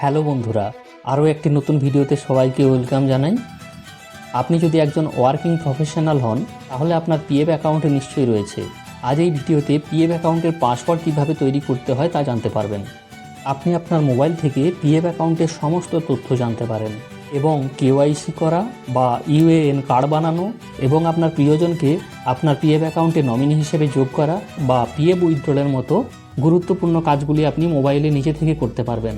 Hello বন্ধুরা, আরও একটি নতুন ভিডিওতে সবাইকে ওয়েলকাম জানাই। আপনি যদি একজন ওয়ার্কিং প্রফেশনাল হন, তাহলে আপনার পিএফ অ্যাকাউন্টে নিশ্চয়ই রয়েছে। আজ এই ভিডিওতে পিএফ অ্যাকাউন্টের পাসওয়ার্ড কীভাবে তৈরি করতে হয় তা জানতে পারবেন। আপনি আপনার মোবাইল থেকে পিএফ অ্যাকাউন্টের সমস্ত তথ্য জানতে পারেন এবং কেওয়াইসি করা বা ইউএএন কার্ড বানানো এবং আপনার প্রিয়জনকে আপনার পিএফ অ্যাকাউন্টে নমিনি হিসেবে যোগ করা বা পিএফ উইথড্রলের মতো গুরুত্বপূর্ণ কাজগুলি আপনি মোবাইলে নিজে থেকে করতে পারবেন।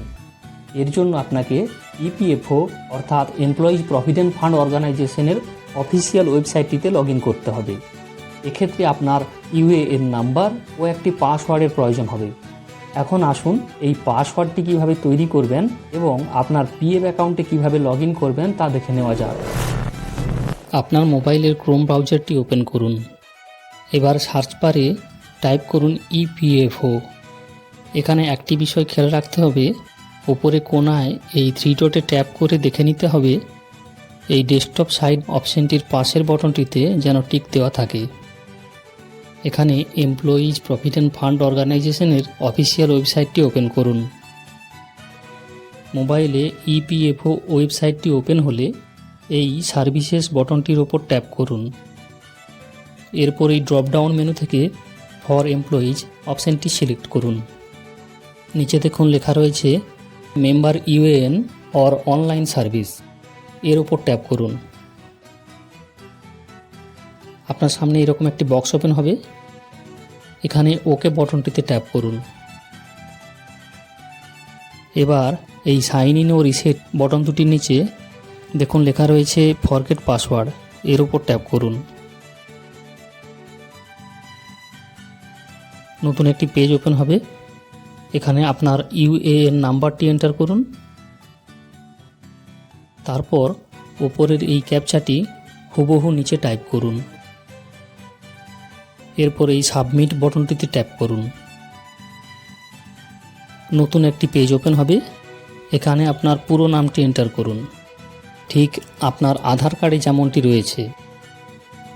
এর জন্য আপনাকে ইপিএফও অর্থাৎ এমপ্লয়িজ প্রভিডেন্ট ফান্ড অর্গানাইজেশনের অফিসিয়াল ওয়েবসাইটটিতে লগ করতে হবে। এক্ষেত্রে আপনার ইউএএন নাম্বার ও একটি পাসওয়ার্ডের প্রয়োজন হবে। এখন আসুন এই পাসওয়ার্ডটি কীভাবে তৈরি করবেন এবং আপনার পিএফ অ্যাকাউন্টে কীভাবে লগ করবেন তা দেখে নেওয়া যাক। আপনার মোবাইলের ক্রোম ব্রাউজারটি ওপেন করুন। এবার সার্চ বারে টাইপ করুন ইপিএফও এখানে একটি বিষয় খেয়াল রাখতে হবে ওপরে কোনায় এই থ্রি ডটে ট্যাপ করে দেখে নিতে হবে, এই ডেস্কটপ সাইড অপশনটির পাশের বটনটিতে যেন টিক দেওয়া থাকে। এখানে এমপ্লয়িজ প্রভিডেন্ট ফান্ড অর্গানাইজেশনের অফিসিয়াল ওয়েবসাইটটি ওপেন করুন। মোবাইলে ইপিএফও ওয়েবসাইটটি ওপেন হলে এই সার্ভিসেস বটনটির ওপর ট্যাপ করুন। এরপর এই ড্রপডাউন মেনু থেকে ফর এমপ্লয়িজ অপশানটি সিলেক্ট করুন। নিচে দেখুন লেখা রয়েছে member UAN or online service, এর ওপর ট্যাপ করুন। আপনার সামনে এরকম একটি বক্স ওপেন হবে। এখানে ওকে বটনটিতে ট্যাপ করুন। এবার এই সাইন ইন ও রিসেট বটন দুটির নিচে দেখুন লেখা রয়েছে ফরগেট পাসওয়ার্ড এর উপর ট্যাপ করুন। নতুন একটি পেজ ওপেন হবে। এখানে আপনার ইউএএন নাম্বারটি এন্টার করুন। তারপর ওপরের এই ক্যাপচাটি হুবহু নিচে টাইপ করুন। এরপর এই সাবমিট বটনটিতে ট্যাপ করুন। নতুন একটি পেজ ওপেন হবে। এখানে আপনার পুরো নামটি এন্টার করুন। ঠিক আপনার আধার কার্ডে যেমনটি রয়েছে।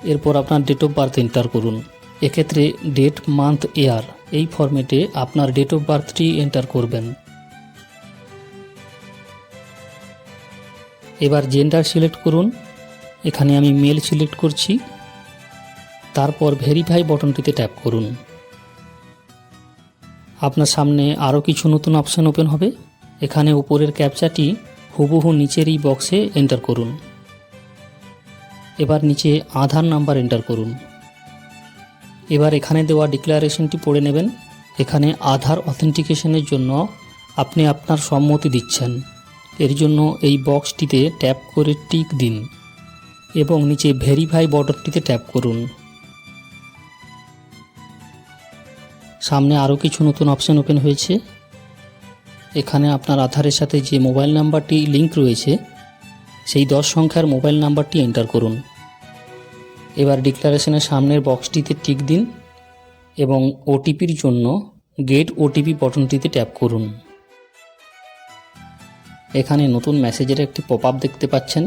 এরপর আপনার ডেট অফ বার্থ এন্টার করুন। এক্ষেত্রে ডেট, মান্থ, ইয়ার। এই ফরম্যাটে আপনার ডেট অফ বার্থটি এন্টার করবেন। এবার জেন্ডার সিলেক্ট করুন। এখানে আমি মেল সিলেক্ট করছি। তারপর ভেরিফাই বটনটিতে ট্যাপ করুন। আপনার সামনে আরও কিছু নতুন অপশান ওপেন হবে। এখানে উপরের ক্যাপচাটি হুবহু নিচের এই বক্সে এন্টার করুন। এবার নিচে আধার নাম্বার এন্টার করুন। এবার এখানে দেওয়া ডিক্লারেশনটি পড়ে নেবেন। এখানে আধার অথেন্টিকেশনের জন্য আপনি আপনার সম্মতি দিচ্ছেন। এর জন্য এই বক্সটিতে ট্যাপ করে টিক দিন এবং নিচে ভেরিফাই বটনটিতে ট্যাপ করুন। সামনে আরও কিছু নতুন অপশান ওপেন হয়েছে। এখানে আপনার আধারের সাথে যে মোবাইল নাম্বারটি লিংক রয়েছে, সেই দশ সংখ্যার মোবাইল নাম্বারটি এন্টার করুন। এবার ডিক্লারেশনের সামনের বক্সটিতে টিক দিন এবং ওটিপির জন্য গেট ওটিপি বটনটিতে ট্যাপ করুন। এখানে নতুন মেসেজের একটি পপ আপ দেখতে পাচ্ছেন,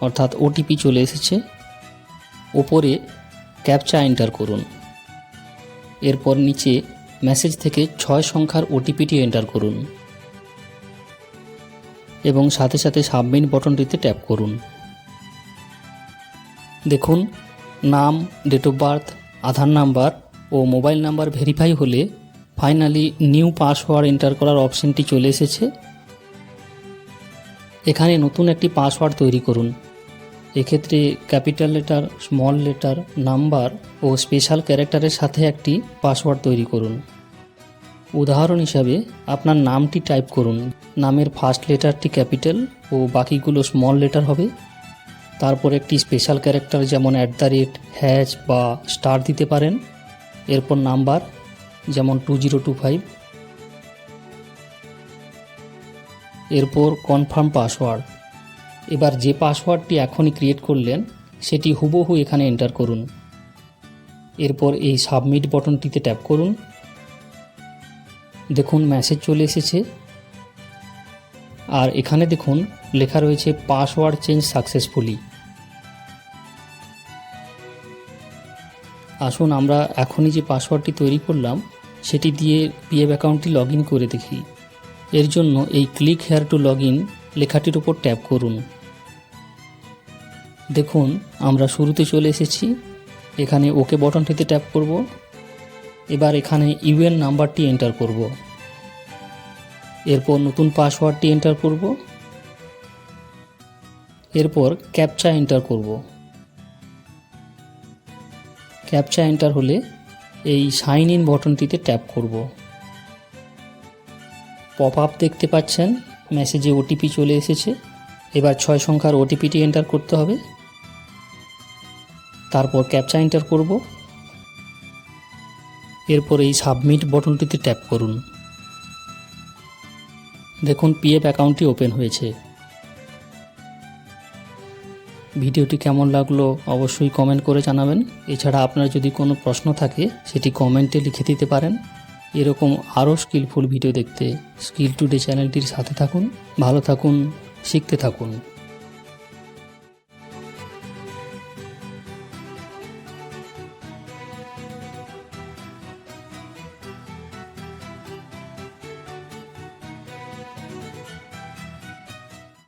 অর্থাৎ ওটিপি চলে এসেছে। ওপরে ক্যাপচা এন্টার করুন। এরপর নিচে মেসেজ থেকে ছয় সংখ্যার ওটিপিটি এন্টার করুন এবং সাথে সাথে সাবমিট বটনটিতে ট্যাপ করুন। দেখুন নাম date of birth Aadhaar number O mobile number verify হলে ফাইনালি নিউ পাসওয়ার্ড এন্টার করার অপশনটি চলে এসেছে। এখানে নতুন একটি পাসওয়ার্ড তৈরি করুন। এক্ষেত্রে capital letter small letter number ও স্পেশাল ক্যারেক্টারের সাথে একটি পাসওয়ার্ড তৈরি করুন। উদাহরণ হিসাবে আপনার নামটি টাইপ করুন। নামের ফার্স্ট লেটারটি ক্যাপিটাল ও বাকিগুলো স্মল লেটার হবে। তারপর একটি স্পেশাল ক্যারেক্টার যেমন অ্যাট দ্য রেট হ্যাচ বা স্টার দিতে পারেন। এরপর নাম্বার যেমন টু জিরো টু ফাইভ এরপর কনফার্ম পাসওয়ার্ড এবার যে পাসওয়ার্ডটি এখনই ক্রিয়েট করলেন, সেটি হুবহু এখানে এন্টার করুন। এরপর এই সাবমিট বটনটিতে ট্যাপ করুন। দেখুন মেসেজ চলে এসেছে। আর এখানে দেখুন, লেখা রয়েছে পাসওয়ার্ড চেঞ্জ সাকসেসফুলি। আসুন আমরা এখনই যে পাসওয়ার্ডটি তৈরি করলাম, সেটি দিয়ে পিএফ অ্যাকাউন্টটি লগ করে দেখি। এর জন্য এই ক্লিক হেয়ার টু লগ লেখাটির উপর ট্যাপ করুন। দেখুন, আমরা শুরুতে চলে এসেছি। এখানে ওকে বটনটিতে ট্যাপ করব। এবার এখানে ইউএন নাম্বারটি এন্টার করব। এরপর নতুন পাসওয়ার্ডটি এন্টার করব। এরপর ক্যাপচা এন্টার করব। ক্যাপচা এন্টার হলে এই সাইন ইন বটনটিতে ট্যাপ করব। পপ আপ দেখতে পাচ্ছেন মেসেজে ওটিপি চলে এসেছে। এবার ছয় সংখ্যার ওটিপিটি এন্টার করতে হবে। তারপর ক্যাপচা এন্টার করব। এরপর এই সাবমিট বটনটিতে ট্যাপ করুন। দেখুন পিএফ অ্যাকাউন্টটি ওপেন হয়েছে। ভিডিওটি কেমন লাগল অবশ্যই কমেন্ট করে জানাবেন। এছাড়া আপনার যদি কোনো প্রশ্ন থাকে, সেটি কমেন্টে লিখে দিতে পারেন। এরকম আরও স্কিলফুল ভিডিও দেখতে। স্কিল টুডে চ্যানেলটির সাথে থাকুন, ভালো থাকুন, শিখতে থাকুন।